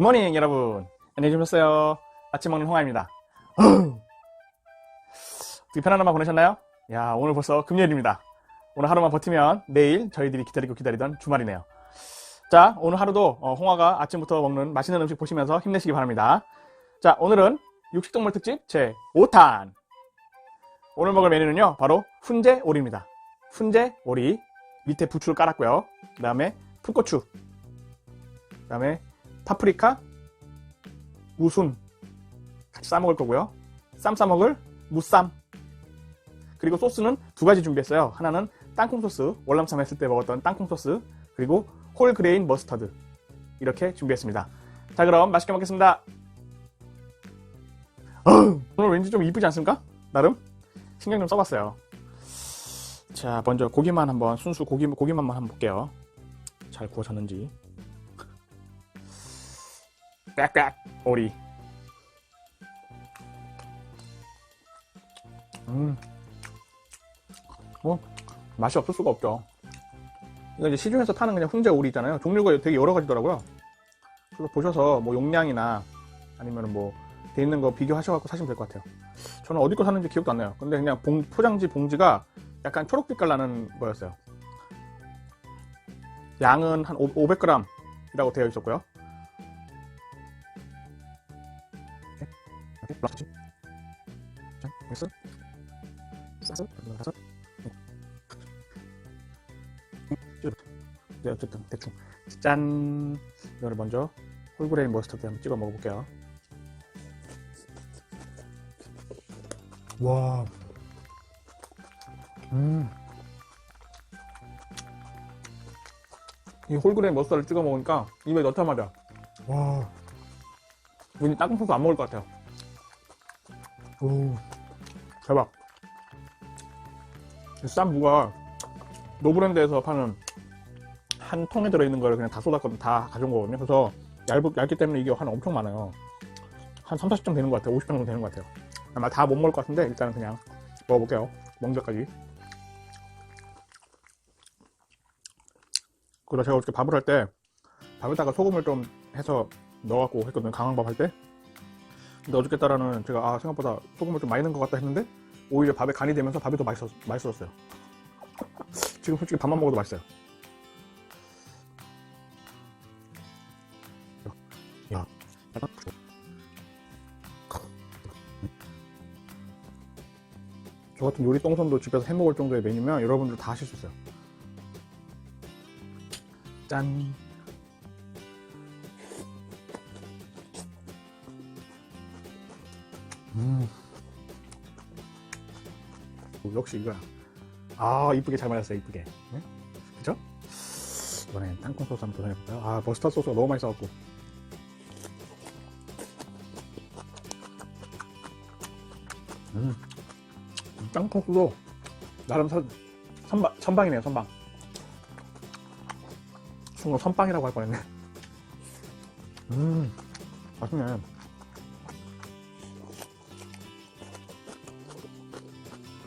굿모닝 여러분. 안녕히 주무셨어요. 아침 먹는 홍아입니다. 어떻게 편안한 밤 보내셨나요? 야 오늘 벌써 금요일입니다. 오늘 하루만 버티면 내일 저희들이 기다리고 기다리던 주말이네요. 자 오늘 하루도 어, 홍아가 아침부터 먹는 맛있는 음식 보시면서 힘내시기 바랍니다. 자 오늘은 육식동물 특집 제 5탄. 오늘 먹을 메뉴는요 바로 훈제 오리입니다. 훈제 오리. 밑에 부추를 깔았고요. 그 다음에 풋고추. 그 다음에 파프리카, 무순 같이 싸먹을 거고요. 쌈 싸먹을 무쌈. 그리고 소스는 두 가지 준비했어요. 하나는 땅콩 소스, 월남쌈 했을 때 먹었던 땅콩 소스, 그리고 홀 그레인 머스터드. 이렇게 준비했습니다. 자, 그럼 맛있게 먹겠습니다. 오늘 왠지 좀 이쁘지 않습니까? 나름? 신경 좀 써봤어요. 자, 먼저 고기만 한번, 순수 고기, 고기만 한번 볼게요. 잘 구워졌는지. 깍깍 오리. 음. 뭐 맛이 없을 수가 없죠. 이거 이제 시중에서 파는 그냥 훈제 오리 있잖아요. 종류가 되게 여러 가지더라고요. 그래서 보셔서 뭐 용량이나 아니면 뭐 돼 있는 거 비교하셔갖고 사시면 될 것 같아요. 저는 어디 거 샀는지 기억도 안 나요. 근데 그냥 봉- 포장지 봉지가 약간 초록빛깔 나는 거였어요. 양은 한 500g 이라고 되어 있었고요 짠. 이거를 먼저 홀그레인 머스터드 한번 찍어 먹어볼게요. 와. 음. 이 홀그레인 머스터를 찍어 먹으니까 입에 넣자마자 와. 왠지 땅콩 소스 안 먹을 것 같아요. 오, 대박. 이 쌈무가 노브랜드에서 파는 한 통에 들어있는 걸 그냥 다 쏟았거든, 다 가져온 거거든요. 그래서 얇, 얇기 때문에 이게 한 엄청 많아요. 한 3, 40점 되는 것 같아요. 50점 정도 되는 것 같아요. 아마 다 못 먹을 것 같은데 일단은 그냥 먹어볼게요. 먹자까지. 그리고 제가 어저께 밥을 할 때 밥에다가 소금을 좀 해서 넣어갖고 했거든요. 강황밥 할 때. 근데 어저께 따라는 제가 아 생각보다 소금을 좀 많이 넣은 것 같다 했는데 오히려 밥에 간이 되면서 밥이 더 맛있었, 맛있었어요. 지금 솔직히 밥만 먹어도 맛있어요. 저 같은 요리 똥손도 집에서 해 먹을 정도의 메뉴면 여러분들 다 하실 수 있어요. 짠. 음. 오, 역시 이거야. 아, 이쁘게 잘 말렸어요, 이쁘게. 네? 그죠? 이번엔 땅콩 소스 한번 도전해볼까요? 아, 머스타드 소스가 너무 맛있어갖고. 콩 소스도 나름 선, 선방, 선방이네요, 선방. 순간 선빵이라고 할 뻔했네. 음, 맛있네. 음.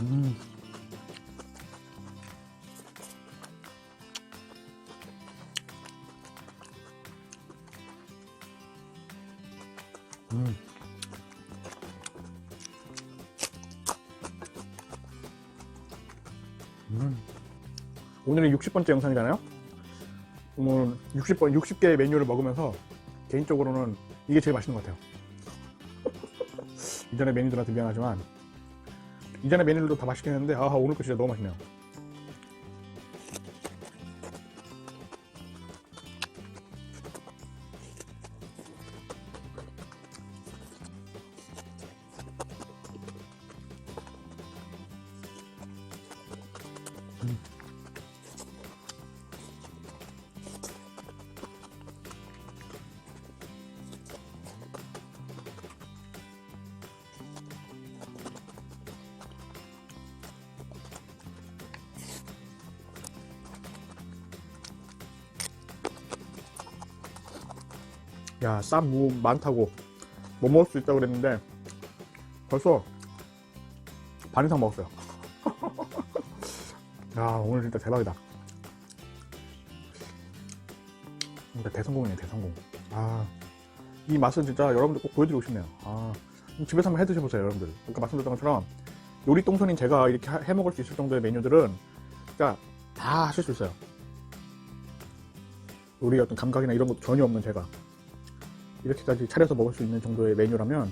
음. 음. 오늘이 60번째 영상이잖아요? 오늘 60번, 60개의 메뉴를 먹으면서 개인적으로는 이게 제일 맛있는 것 같아요. 이전의 메뉴들한테 미안하지만 이전의 메뉴들도 다 맛있긴 했는데 아 오늘 거 진짜 너무 맛있네요. 야, 쌈 무 많다고 못 먹을 수 있다고 그랬는데 벌써 반 이상 먹었어요. 야, 오늘 진짜 대박이다. 진짜 대성공이네, 대성공. 아, 이 맛은 진짜 여러분들 꼭 보여드리고 싶네요. 아, 집에서 한번 해 드셔보세요, 여러분들. 아까 말씀드렸던 것처럼 요리 똥손인 제가 이렇게 하- 해 먹을 수 있을 정도의 메뉴들은 진짜 다 하실 수 있어요. 요리의 어떤 감각이나 이런 것도 전혀 없는 제가 이렇게까지 차려서 먹을 수 있는 정도의 메뉴라면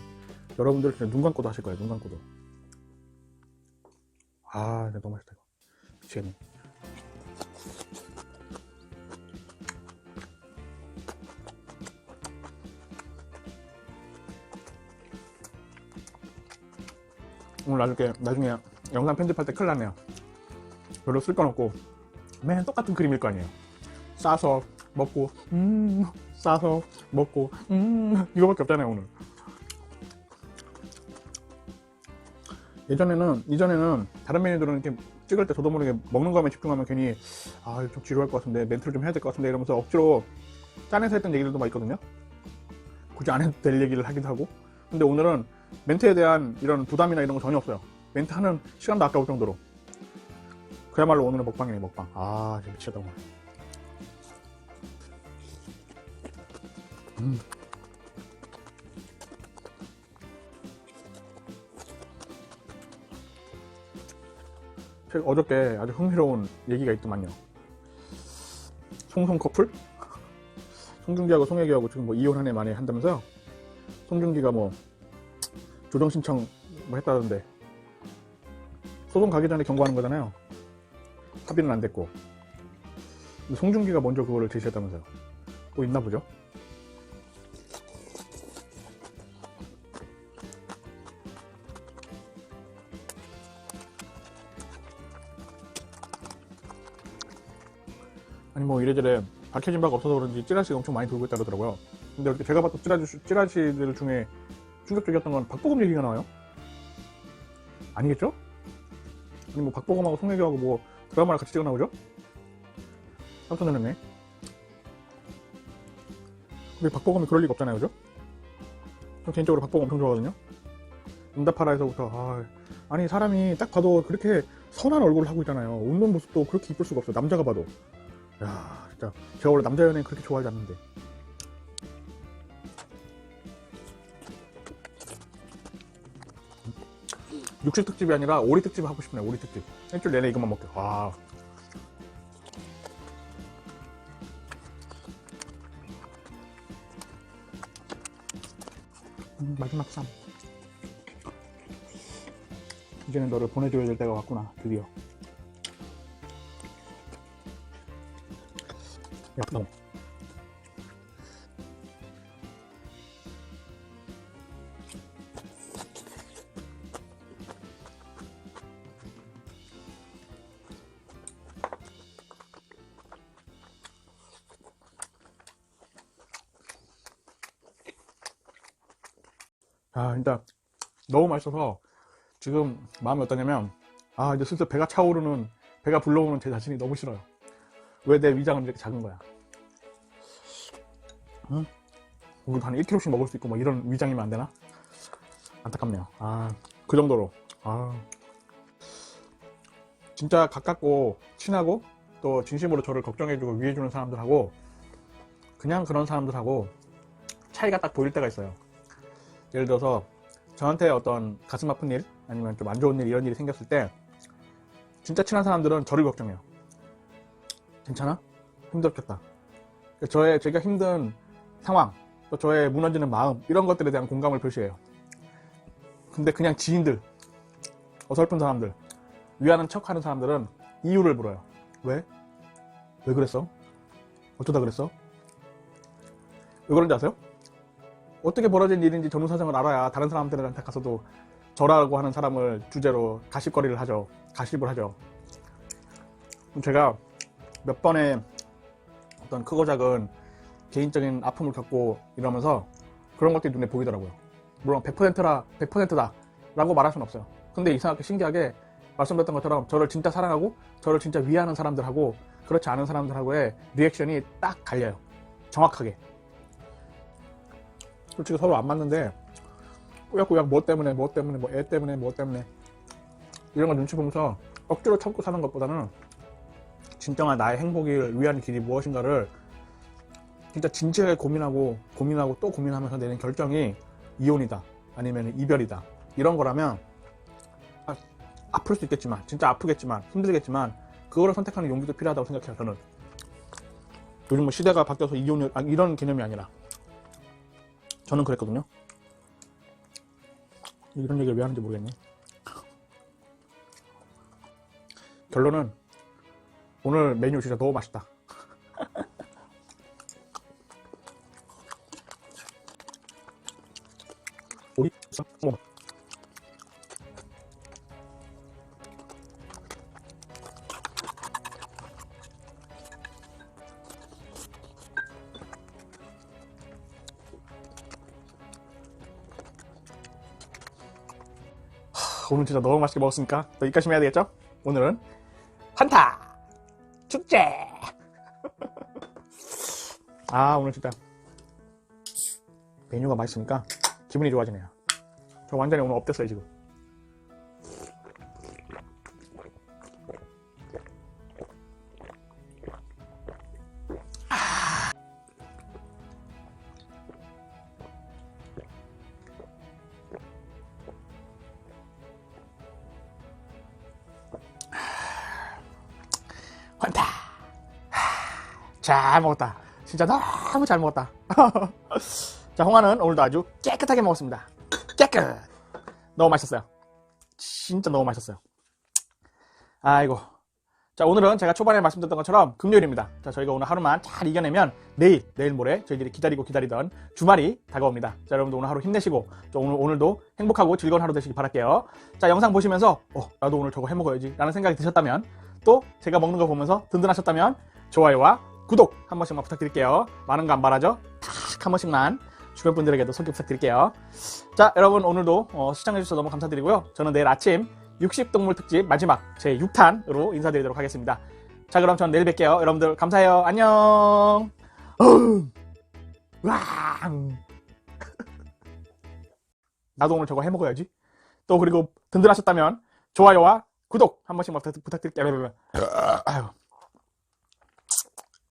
여러분들 진짜 눈 감고도 하실 거예요, 눈 감고도. 아, 너무 맛있다, 이거. 미치겠네. 오늘 나중에, 나중에 영상 편집할 때 큰일 났네요. 별로 쓸 건 없고, 맨 똑같은 그림일 거 아니에요. 싸서, 먹고, 음, 싸서, 먹고, 음, 이거밖에 없잖아요, 오늘. 예전에는, 이전에는 다른 메뉴들은 이렇게 찍을 때 저도 모르게 먹는 거에만 집중하면 괜히, 아, 좀 지루할 것 같은데, 멘트를 좀 해야 될 것 같은데, 이러면서 억지로 짜내서 했던 얘기들도 막 있거든요. 굳이 안 해도 될 얘기를 하기도 하고. 근데 오늘은 멘트에 대한 이런 부담이나 이런 거 전혀 없어요. 멘트 하는 시간도 아까울 정도로. 그야말로 오늘은 먹방이네, 먹방. 아, 미치겠다, 오늘. 음. 제 어저께 아주 흥미로운 얘기가 있더만요. 송송 커플? 송중기하고 송혜교하고 지금 뭐 이혼 한해 만에 한다면서요? 송중기가 뭐 조정 신청 뭐 했다던데 소송 가기 전에 경고하는 거잖아요. 합의는 안 됐고. 송중기가 먼저 그거를 제시했다면서요. 뭐 있나 보죠? 아니 뭐 이래저래 밝혀진 바가 없어서 그런지 찌라시가 엄청 많이 돌고 있다 그러더라고요. 근데 이렇게 제가 봤던 찌라시, 찌라시들 중에 충격적이었던 건 박보검 얘기가 나와요? 아니겠죠? 아니 뭐 박보검하고 송혜교하고 뭐 드라마를 같이 찍어 나오죠? 깜짝 놀랐네. 근데 박보검이 그럴 리가 없잖아요, 그죠? 저 개인적으로 박보검 엄청 좋아하거든요. 응답하라에서부터 아, 아니 사람이 딱 봐도 그렇게 선한 얼굴을 하고 있잖아요. 웃는 모습도 그렇게 이쁠 수가 없어요. 남자가 봐도. 야, 진짜 제가 원래 남자 연예인 그렇게 좋아하지 않는데. 육식 특집이 아니라 오리 특집 하고 싶네. 오리 특집. 일주일 내내 이것만 먹게. 와. 음, 마지막 쌈. 이제는 너를 보내줘야 될 때가 왔구나. 드디어. 야, 너무. 아, 일단 너무 맛있어서 지금 마음이 어떠냐면 아, 이제 슬슬 배가 차오르는 배가 불러오는 제 자신이 너무 싫어요. 왜 내 위장은 이렇게 작은 거야? 응? 우리 한 1kg씩 먹을 수 있고 뭐 이런 위장이면 안 되나? 안타깝네요. 아, 그 정도로. 아. 진짜 가깝고 친하고 또 진심으로 저를 걱정해주고 위해주는 사람들하고 그냥 그런 사람들하고 차이가 딱 보일 때가 있어요. 예를 들어서 저한테 어떤 가슴 아픈 일 아니면 좀 안 좋은 일 이런 일이 생겼을 때 진짜 친한 사람들은 저를 걱정해요. 괜찮아? 힘들었겠다. 저의 제가 힘든 상황, 또 저의 무너지는 마음 이런 것들에 대한 공감을 표시해요. 근데 그냥 지인들, 어설픈 사람들, 위하는 척하는 사람들은 이유를 물어요. 왜? 왜 그랬어? 어쩌다 그랬어? 왜 그런지 아세요? 어떻게 벌어진 일인지 전후 사정을 알아야 다른 사람들한테 가서도 저라고 하는 사람을 주제로 가십거리를 하죠. 가십을 하죠. 그럼 제가 몇 번의 어떤 크고 작은 개인적인 아픔을 겪고 이러면서 그런 것들이 눈에 보이더라고요. 물론 100%라 100%다 라고 말할 수는 없어요. 근데 이상하게 신기하게 말씀드렸던 것처럼 저를 진짜 사랑하고 저를 진짜 위하는 사람들하고 그렇지 않은 사람들하고의 리액션이 딱 갈려요. 정확하게. 솔직히 서로 안 맞는데 꾸역꾸역 뭐 때문에 뭐 때문에 뭐 애 때문에 뭐 때문에 이런 거 눈치 보면서 억지로 참고 사는 것보다는 진정한 나의 행복을 위한 길이 무엇인가를 진짜 진지하게 고민하고 고민하고 또 고민하면서 내는 결정이 이혼이다. 아니면 이별이다. 이런 거라면 아, 아플 수 있겠지만 진짜 아프겠지만 힘들겠지만 그거를 선택하는 용기도 필요하다고 생각해요 저는. 요즘 뭐 시대가 바뀌어서 이혼 아, 이런 개념이 아니라. 저는 그랬거든요. 이런 얘기를 왜 하는지 모르겠네. 결론은 오늘 메뉴 진짜 너무 맛있다 하, 오늘 진짜 너무 맛있게 먹었으니까 또 여기까지 해야 되겠죠? 오늘은 환타 축제. 아 오늘 진짜 메뉴가 맛있으니까 기분이 좋아지네요. 저 완전히 오늘 업됐어요 지금 잘 먹었다. 진짜 너무 잘 먹었다. 자 홍아는 오늘도 아주 깨끗하게 먹었습니다. 깨끗! 너무 맛있었어요. 진짜 너무 맛있었어요. 아이고. 자 오늘은 제가 초반에 말씀드렸던 것처럼 금요일입니다. 자 저희가 오늘 하루만 잘 이겨내면 내일 내일 모레 저희들이 기다리고 기다리던 주말이 다가옵니다. 자 여러분도 오늘 하루 힘내시고 또 오늘 오늘도 행복하고 즐거운 하루 되시기 바랄게요. 자 영상 보시면서 어 나도 오늘 저거 해 먹어야지 라는 생각이 드셨다면 또 제가 먹는 거 보면서 든든하셨다면 좋아요와 구독 한 번씩만 부탁드릴게요. 많은 거 안 바라죠? 탁 한 번씩만 주변 분들에게도 소개 부탁드릴게요. 자 여러분 오늘도 어, 시청해주셔서 너무 감사드리고요. 저는 내일 아침 60동물 특집 마지막 제 6탄으로 인사드리도록 하겠습니다. 자 그럼 전 내일 뵐게요. 여러분들 감사해요. 안녕. 왕. 나도 오늘 저거 해먹어야지. 또 그리고 든든하셨다면 좋아요와 구독 한 부탁- 부탁드릴게요. 아유.